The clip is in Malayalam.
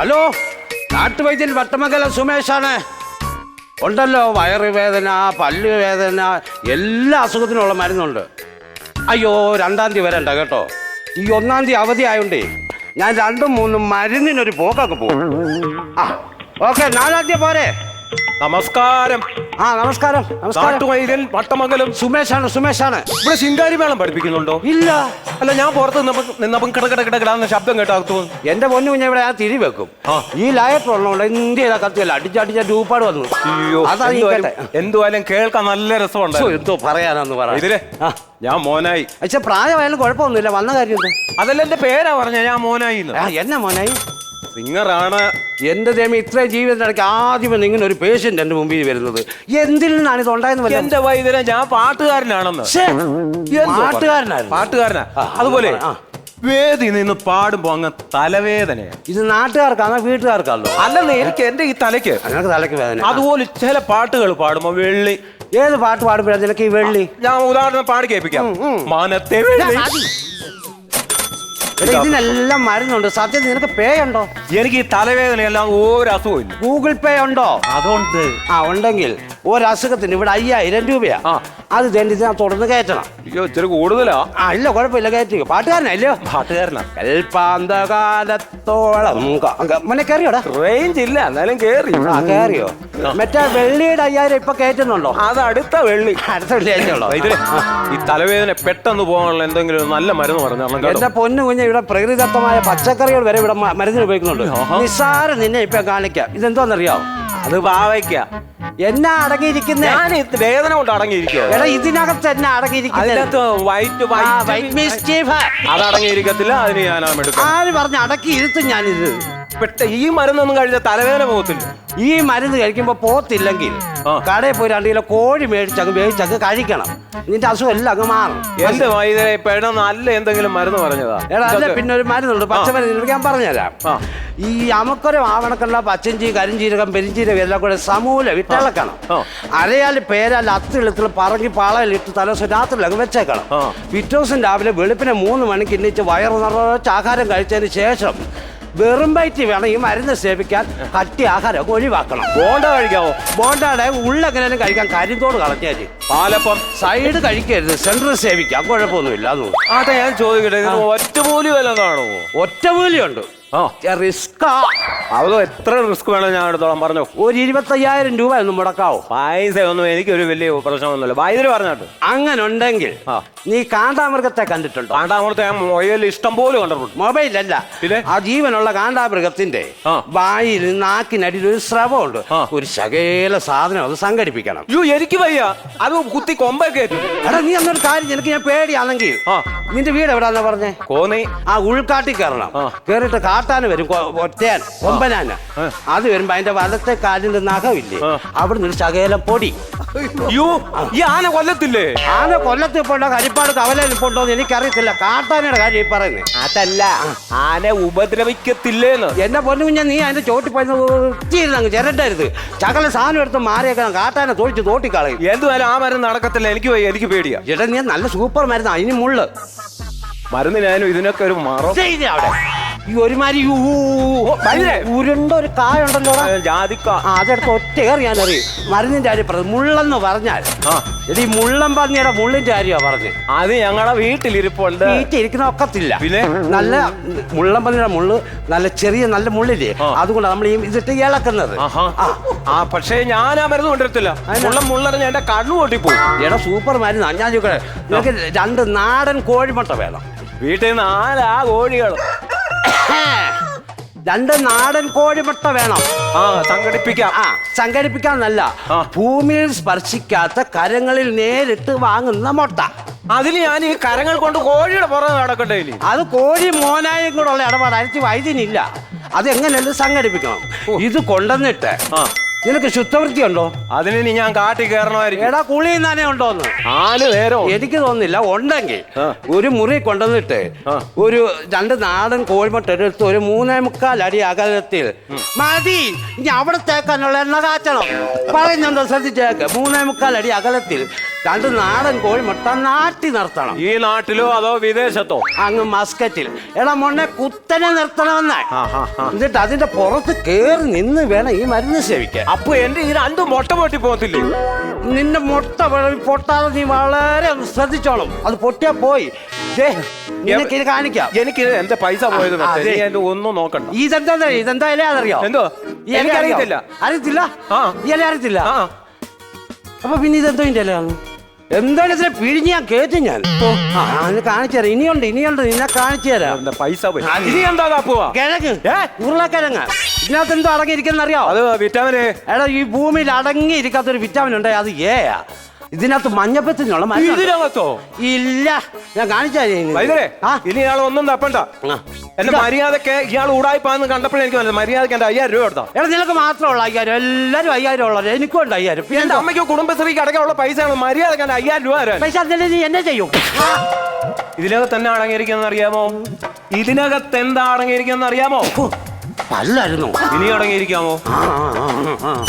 ഹലോ നാട്ടുവൈദ്യൻ വട്ടമംഗല സുമേഷാണ്. ഉണ്ടല്ലോ വയറുവേദന പല്ല് വേദന എല്ലാ അസുഖത്തിനുള്ള മരുന്നുണ്ട്. അയ്യോ രണ്ടാം തീയതി വരണ്ട കേട്ടോ. ഈ ഒന്നാം തീയതി അവധി ആയോണ്ടേ ഞാൻ രണ്ടും മൂന്നും മരുന്നിനൊരു പോക്കൊക്കെ പോകും. ആ ഓക്കെ നാലാം തീയതി പോരെ. നമസ്കാരം. ആ നമസ്കാരം നമസ്കാരം. നാട്ടുവൈദ്യൻ വട്ടമംഗലം. സുമേഷാണ് സുമേഷാണ്. ഇവിടെ ശിങ്കാരി മേളം പഠിപ്പിക്കുന്നുണ്ടോ? ഇല്ല. അല്ല ഞാൻ പുറത്ത് നിന്നപ്പോ നിന്നപ്പം കിട കിട കിടകിടാന്ന് ശബ്ദം കേട്ടാ എന്റെ പൊന്നു കുഞ്ഞ ഇവിടെ ഞാൻ തിരി വെക്കും. ഈ ലയറ്റ് ഉള്ളതുകൊണ്ട് ഇന്ത്യ ചെയ്താൽ കത്തിയല്ല. അടിച്ചടിച്ച രൂപാട് വന്നു. അയ്യോ അതാണ് ഈ കേട്ടെ. എന്തുവായാലും കേൾക്കാൻ നല്ല ശ്ശോ, രസമുണ്ട് എന്തോ പറയാനാന്ന് പറ. ഇതിലെ ആ. ഞാൻ മോനായി. പക്ഷെ പ്രായമായാലും കുഴപ്പമൊന്നുമില്ല. വന്ന കാര്യം എന്ത്? അതല്ല എന്റെ പേരാ പറഞ്ഞ ഞാൻ മോനായി ആ എന്നാ മോനായി? സിംഗറാണ്. എന്റെ ദൈവം ഇത്രയും ജീവിതത്തിനിടയ്ക്ക് ആദ്യം ഇങ്ങനെ ഒരു പേഷ്യന്റ് എന്റെ മുമ്പിൽ വരുന്നത്. എന്തിൽ നിന്നാണ് ഇത് ഉണ്ടായെന്ന് പറയുന്നത് എന്റെ വൈദ്യരെ ഞാൻ പാട്ടുകാരനാണെന്ന്. പാട്ടുകാരനായിരുന്നു? പാട്ടുകാരനാ. അതുപോലെ ആ. വേദി നിന്ന് പാടുമ്പോ അങ്ങ് തലവേദനയാണ്. ഇത് നാട്ടുകാർക്കാണോ വീട്ടുകാർക്കാണോ അല്ലെന്ന് എനിക്ക് എന്റെ ഈ തലയ്ക്ക്. തലയ്ക്ക് വേദന അതുപോലെ ചില പാട്ടുകൾ പാടുമ്പോ വെള്ളി. ഏത് പാട്ട് പാടുമ്പോഴാണ് നിനക്ക് ഈ വെള്ളി? ഞാൻ ഉദാഹരണം പാടി കേൾപ്പിക്കാം. മാനത്തെ വെള്ളി. ഇതിനെല്ലാം മരുന്നുണ്ട്. സത്യം നിനക്ക് പേ ഉണ്ടോ? എനിക്ക് ഈ തലവേദനയെല്ലാം ഒരു അസുഖവും ഇല്ല ഗൂഗിൾ പേ ഉണ്ടോ? അതുകൊണ്ട് ആ ഉണ്ടെങ്കിൽ ഒരസുഖത്തിന് ഇവിടെ അയ്യായിരം രൂപയാ. അത് തന്നെ ഇതിനാ തുടർന്ന് കയറ്റണം. അയ്യോ ഇച്ചിരി കൂടുതലാ. ആ ഇല്ല കുഴപ്പമില്ല കയറ്റിക്കോ. പാട്ടുകാരനല്ലോ പാട്ടുകാരനാ. കൽപ്പാന്തകാലത്തോളം. മുന്നേ കയറിയോടാ? റേഞ്ച് ഇല്ല എന്നാലും കയറി ആ കയറിയോ? മറ്റേ വെള്ളിയുടെ അയ്യായിരം ഇപ്പൊ കയറ്റുന്നുണ്ടോ? അത് അടുത്ത വെള്ളി. അടുത്ത വെള്ളിയാഴ്ചയുള്ളോ ഇതിലെ ഈ തലവേദന പെട്ടെന്ന് പോകാനുള്ള എന്തെങ്കിലും നല്ല മരുന്ന് പറഞ്ഞു എന്റെ പൊന്നു കുഞ്ഞ് ഇവിടെ പ്രകൃതിദത്തമായ പച്ചക്കറികൾ വരെ ഇവിടെ മ- മരുന്നിന് ഉപയോഗിക്കുന്നുണ്ട്. നിസ്സാരം നിന്നെ ഇപ്പൊ കാണിക്കാം. ഇതെന്തോന്നറിയാവോ അത് ഭാവയ്ക്ക എന്നാ അടങ്ങിയിരിക്കുന്നേ? ഞാൻ ഈ വേദന കൊണ്ട് അടങ്ങിയിരിക്കും എടാ ഇതിനകത്ത് എന്നാ അടങ്ങിയിരിക്കുന്നത് അതിനകത്ത് വൈറ്റ് ആ, white വൈറ്റ് mischief. അത് അടങ്ങിയിരിക്കത്തില്ല അതിന് ഞാൻ എടുക്കാം. ആര് പറഞ്ഞ് അടക്കി ഇരുത്തും ഞാനിത്? പെട്ട ഈ മരുന്നൊന്നും കഴിച്ചാൽ തലവേദന പോകത്തില്ല. ഈ മരുന്ന് കഴിക്കുമ്പോ പോത്തില്ലെങ്കിൽ. കടയിൽ പോയി രണ്ട് കിലോ കോഴി മേടിച്ചങ്ങ് മേടിച്ചങ്ങ് കഴിക്കണം. നിന്റെ അസുഖം എല്ലാം അങ്ങ് മാറും. എന്റെ വൈദ്യരെ പെട നല്ല എന്തെങ്കിലും മരുന്ന് പറഞ്ഞതാ. എടാ അല്ല പിന്നെ ഒരു മരുന്നുണ്ട്. പച്ചമരുന്ന് ഞാൻ പറഞ്ഞുതരാം. ഈ അമക്കൊരം ആവണക്കുള്ള പച്ചഞ്ചി കരിഞ്ചീരകം പെരിഞ്ചീരകം എല്ലാം കൂടെ സമൂല വിട്ടിളക്കണം അരയാൽ പേരാൽ അത്തിളിത്തിൽ പറങ്ങി പാളയിലിട്ട് തലേ രാത്രി അങ്ങ് വെച്ചേക്കണം. പിറ്റേ ദിവസം രാവിലെ വെളുപ്പിനെ മൂന്ന് മണിക്ക് ഇന്നിച്ച് വയറ് നിറച്ച് ആഹാരം കഴിച്ചതിന് ശേഷം വെറും വയറ്റി വേണം ഈ മരുന്ന് സേവിക്കാൻ കട്ടി ആഹാരമൊക്കെ ഒഴിവാക്കണം. ബോണ്ട കഴിക്കാവോ? ബോണ്ടയുടെ ഉള്ളെങ്ങനെയും കഴിക്കാൻ കരിന്തോട് കളഞ്ഞാൽ പാലപ്പം സൈഡ് കഴിക്കരുത് സെൻട്രൽ സേവിക്കാം. കുഴപ്പമൊന്നുമില്ല അതെ ഞാൻ ചോദിക്കട്ടെ ഒറ്റമൂലി വല്ലതാണോ പോലും ആ. റിസ്കാ അതോ എത്ര റിസ്ക് വേണം ഞാൻ എടുത്തോളാം പറഞ്ഞോ. ഒരു ഇരുപത്തയ്യായിരം രൂപ ഒന്നും മുടക്കാവോ? പൈസ ഒന്നും എനിക്കൊരു വലിയ പ്രശ്നമൊന്നുമില്ല. വൈദ്യര് പറഞ്ഞോട്ട് അങ്ങനെ ഉണ്ടെങ്കിൽ ആ. നീ കാണ്ടാമൃഗത്തെ കണ്ടിട്ടുണ്ടോ? കാണ്ടാമൃഗത്തെ ഞാൻ മൊയൽ ഇഷ്ടം പോലെ കണ്ടിട്ടുണ്ട്. മൊബൈലല്ല. പിന്നെ? ആ ജീവനുള്ള കാണ്ടാമൃഗത്തിന്റെ ആ. വായിൽ നാക്കിനടിയിൽ ഒരു സ്രവമുണ്ട്. ആ. ഒരു ശകേല സാധനം അത് സംഘടിപ്പിക്കണം. അയ്യോ എനിക്ക് വയ്യ. അത് കുത്തി കൊമ്പൊക്കെ ഏറ്റും എടാ നീ അന്നൊരു കാര്യം നിനക്ക് ഞാൻ പേടിയാണെങ്കിൽ ആ. നിന്റെ വീട് എവിടാന്നാ പറഞ്ഞേ? കോന്നി. ആ ഉൾക്കാട്ടി കയറണം. കേറിട്ട് കാട്ടാന് വരും ഒറ്റയാൻ ഒമ്പനാന് അത് വരുമ്പോ അതിന്റെ വലത്തെ കാലിന്റെ നഖമില്ലേ? അവിടെ നിന്ന് ശകേല പൊടി. അയ്യോ. ഈ ആന കൊല്ലത്തില്ലേ? ആന കൊല്ലത്തിൽ പോണ്ടോ കരിപ്പാട് കവലയിൽ പോണ്ടോ എന്ന് എനിക്കറിയത്തില്ല. കാട്ടാനയുടെ കാര്യം ഈ പറയുന്നത് അതല്ല ആന ഉപദ്രവിക്കത്തില്ലേന്ന്. എന്നെ പൊന്നു കുഞ്ഞാ നീ അതിന്റെ ചോട്ടി പോയി അങ്ങ് ചിരട്ടരുത്. ചകല സാധനം എടുത്ത് മാറിയേക്കണം കാട്ടാനെ തൊഴിച്ച് തോട്ടിക്കളയും. എന്തുവായാലും ആ മരുന്ന് നടക്കത്തില്ല എനിക്ക് എനിക്ക് പേടിയാ. ചേട്ടാ നീ നല്ല സൂപ്പർ മരുന്ന് അതിന് മുള്ള്. മരുന്നിനായാലും ഇതിനൊക്കെ ഒരു മറം ചെയ്തേ അവിടെ. ഈ ഒരുമാതിരി ഊ- ഓ, ഭയങ്കര. ഉരുണ്ട ഒരു കായുണ്ടല്ലോ ജാതിക്ക. ആ അതെടുത്ത് ഒറ്റ കയറി ഞാൻ മരുന്നിന്റെ കാര്യം പറഞ്ഞു. മുള്ളെന്ന് പറഞ്ഞാൽ ആ. എടീ മുള്ളൻ പന്നിയുടെ മുള്ളിന്റെ കാര്യമാണ് പറഞ്ഞത് അത് ഞങ്ങളുടെ വീട്ടിലിരിപ്പുണ്ട്. വീട്ടിരിക്കുന്ന ഒക്കത്തില്ല. പിന്നെ? നല്ല മുള്ളൻ പന്നിയുടെ മുള്ള് നല്ല ചെറിയ നല്ല മുള്ളില്ലേ? ആ. അതുകൊണ്ട് നമ്മൾ ഈ ഇതിട്ട് ഇളക്കുന്നത്. ആഹാ. ആ. ആ പക്ഷേ ഞാൻ ആ മരുന്ന് കൊണ്ടിരത്തില്ല മുള്ളം മുള്ളറിഞ്ഞ എന്റെ കണ്ണു പൊട്ടിപ്പോയി എടാ സൂപ്പർ മരുന്നാ ഞാൻ ചോദിക്കട്ടെ നിങ്ങൾക്ക് രണ്ട് നാടൻ കോഴിമുട്ട വേണം. വീട്ടിൽ നിന്ന് ആലാ കോഴികൾ. രണ്ട് നാടൻ കോഴിമുട്ട വേണം. ആ സംഘടിപ്പിക്കാം. ആ സംഘടിപ്പിക്കാന്നല്ല. ഭൂമിയിൽ സ്പർശിക്കാത്ത കരങ്ങളിൽ നേരിട്ട് വാങ്ങുന്ന മുട്ട. അതിൽ ഞാൻ ഈ കരങ്ങൾ കൊണ്ട് കോഴിയുടെ പുറകെ നടക്കട്ടെ ഇനി. അത് കോഴി മോനായും കൂടെ ഉള്ള ഇടപാട്. അരച്ച് വൈദ്യനില്ല. അത് എങ്ങനെയല്ല സംഘടിപ്പിക്കണം ഇത് കൊണ്ടുവന്നിട്ട് ആ. നിനക്ക് ശുദ്ധവൃത്തി ഉണ്ടോ? അതിന് ഇനി ഞാൻ കാട്ടി കയറണമായിരിക്കും. എടാ കുളി തന്നെ ഉണ്ടോന്ന് നാല് നേരം? എനിക്ക് തോന്നുന്നില്ല. ഉണ്ടെങ്കിൽ ഒരു മുറി കൊണ്ടുവന്നിട്ട് ഒരു രണ്ട് നാടൻ കോഴിമുട്ട എടുത്ത് ഒരു മൂന്നേ മുക്കാൽ അടി അകലത്തിൽ മതി. ഇനി അവിടെ തേക്കാനുള്ള എണ്ണ കാച്ചണം. പറയുന്നുണ്ടോ? ശ്രദ്ധിച്ചേക്ക്. മൂന്നേ മുക്കാൽ അടി അകലത്തിൽ രണ്ട് നാടൻ കോഴി മുട്ട നാട്ടി നിർത്തണം. ഈ നാട്ടിലോ അതോ വിദേശത്തോ? അങ്ങ് മസ്കറ്റിൽ. എടാ മോനെ കുത്തനെ നിർത്തണമെന്ന. എന്നിട്ട് അതിന്റെ പുറത്ത് കേറി നിന്ന് വേണം ഈ മരുന്ന് സേവിക്കാൻ. അപ്പൊ എന്റെ ഈ രണ്ട് മുട്ട പൊട്ടി പോകത്തില്ലേ? നിന്റെ മുട്ട പൊട്ടാതെ നീ വളരെ ശ്രദ്ധിച്ചോളും. അത് പൊട്ടിയാ പോയി. കാണിക്കാം. എനിക്ക് എന്റെ പൈസ പോയത്. ഒന്നും നോക്കണ്ട. ഇതെന്താ ഇതെന്താ ഇല അതറിയോ? എന്തോ? എനിക്കറിയത്തില്ല. അറിയത്തില്ല. ഇല അറിയത്തില്ല? അപ്പൊ പിന്നെ ഇതെന്തോ ഇന്റെ ഇലയാണ്? എന്തായാലും ഇതിനെ പിഴിഞ്ഞ് ഞാൻ കേറ്റും ഞാൻ? കാണിച്ചുതരാം ഇനിയുണ്ട് ഇനിയുണ്ട്. നിന്നെ കാണിച്ചു തരാം. പൈസ പോയി? ഇനി എന്താ കാപ്പുവാ? കിഴങ്ങ്. ഉരുളക്കിഴങ്ങ്. ഇതിനകത്ത് എന്തോ അടങ്ങിയിരിക്കുന്ന അറിയോ? അത് വിറ്റാമിന് എടാ ഈ ഭൂമിയിൽ അടങ്ങിയിരിക്കാത്തൊരു വിറ്റാമിൻ ഉണ്ട്. അത് ഏയാ ഇതിനകത്ത് മഞ്ഞപ്പത്തിനുള്ള മരുന്ന് ഇതിനകത്തോ? ഇല്ല. ഞാൻ കാണിച്ചാ തരാം ഇനി. ഒന്നും തപ്പണ്ട. എന്റെ മര്യാദയ്ക്ക് ഇയാൾ ഊടായിപ്പാന്ന് കണ്ടപ്പോഴേ എനിക്ക് മനസ്സിലായി. മര്യാദയ്ക്ക് എന്റെ അയ്യായിരം രൂപ എടുത്താ എടാ നിനക്ക് മാത്രമുള്ള അയ്യായിരം എല്ലാരും അയ്യായിരം ഉള്ളത് എനിക്കും ഉണ്ട് അയ്യായിരം. പിന്നെ എന്റെ? അമ്മയ്ക്ക് കുടുംബശ്രീക്ക് അടക്കമുള്ള പൈസയാണ്. മര്യാദയ്ക്ക് എന്റെ അയ്യായിരം രൂപ തരാൻ. പൈസ നീ എന്നെ ചെയ്യും. ഇതിനകത്ത് തന്നെ അടങ്ങിയിരിക്കുന്ന അറിയാമോ? ഇതിനകത്ത് എന്താ അടങ്ങിയിരിക്കുന്ന അറിയാമോ? പല്ലായിരുന്നു. ഇനി അടങ്ങിയിരിക്കാമോ? ആ, ആ,